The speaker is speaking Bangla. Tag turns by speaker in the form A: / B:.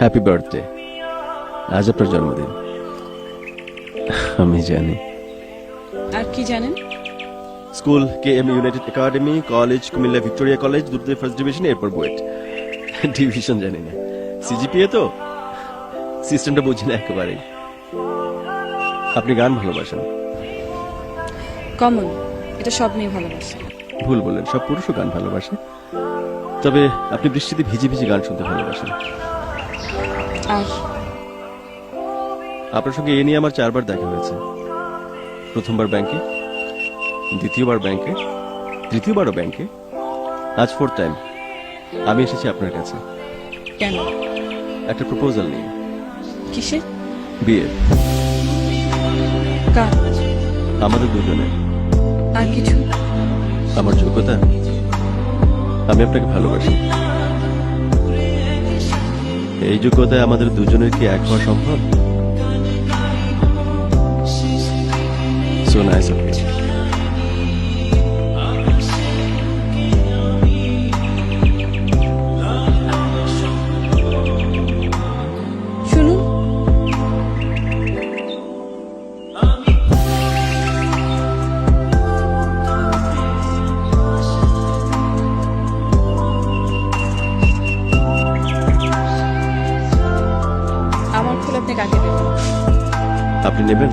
A: হ্যাপি বার্থডে আজ আপনার জন্মদিন। আমি জানি।
B: আর কি জানেন?
A: School K M United Academy College Comilla Victoria College দুটোতে ফার্স্ট ডিভিশন এরপর বুয়েট। ডিভিশন জানি না। সিজিপিএ তো? সিস্টেমটা বুঝি না একেবারেই। আপনি গান ভালোবাসেন?
B: কমন। এটা সব মেয়ে ভালোবাসে।
A: ভুল বললেন সব পুরুষও গান ভালোবাসে। তবে আপনি বৃষ্টিতে ভিজে ভিজে গান শুনতে ভালোবাসেন।
B: আর
A: আপনার সঙ্গে এ নিয়ে আমার চারবার দেখা হয়েছে। প্রথমবার ব্যাংকে দ্বিতীয়বার ব্যাংকে তৃতীয়বারও ব্যাংকে। আজ ফোর্থ টাইম আমি এসেছি আপনার কাছে।
B: কেন?
A: একটা প্রপোজাল নিয়ে।
B: কিসে
A: বিয়ে।
B: কার?
A: আমাদের দুজনে
B: আর কিছু?
A: আমার যোগ্যতা? আমি আপনাকে ভালোবাসি। এই যোগ্যতায় আমাদের দুজনের কি এক হওয়া সম্ভব? সো
B: শুনুন আপনি কাকে দেবেন
A: আপনি নেবেন?